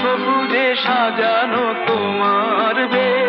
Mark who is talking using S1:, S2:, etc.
S1: সবুজে সাজানো তোমার বেশ।